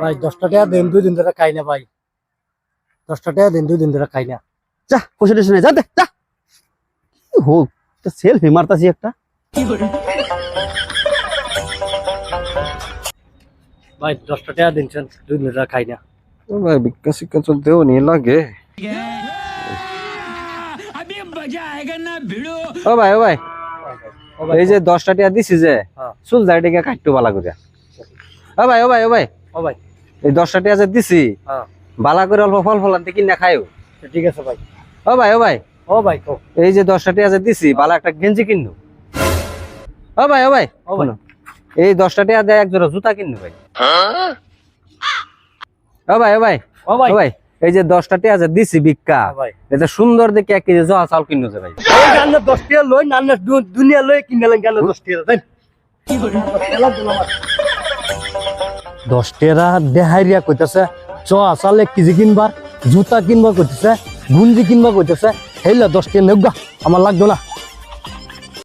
ভাই 10 টাকা দিন দুই দিন ধরে খাই না ভাই 10 টাকা দিন দুই দিন ধরে খাই না যা কোসে দিশে না যা দে যা কি হল তো সেলফই মারতাছি একটা ভাই 10 টাকা দিনছেন দুই দিন ধরে খাই না ও ভাই ভিক্ষা শিককচ দেবো নি লাগে আবে মজা আইগা না বিড়ো ও ভাই ও ভাই এই যে 10 টাকা দিছি যে সল যায় ডেকা কাটতো বালা করে ও ভাই ও ভাই ও ভাই ও ভাই এই দশটা টিয়া দিছি হ্যাঁ। বালা করে অল্প ফল ফলান্তে কিনা খাইও ঠিক আছে ভাই ও ভাই ও ভাই ও ভাই এই যে দশটা টিয়া দিছি বালা একটা গেঞ্জি কিনলো ও ভাই ও ভাই ও ভাই এই দশটা টিয়া দেয় এক জোড়া জুতা কিনলো ভাই ও ভাই ও ভাই ও ভাই ও ভাই এই যে দশটা টিয়া দিছি ভিক্ষা এটা সুন্দর দেখে এক কেজি জহা চাল কিনলো যে ভাই দশ টিয়া লই নান্না দুনিয়া লই কিনলেন গেল দশ টিয়া 10 टेरा देहारिया কইতাছে চো আচালে কি জি কিনবার জুতা কিনবার কইতাছে গুঞ্জি কিনবা কইতাছে এইলা 10 কে নেগু আমার লাগদো না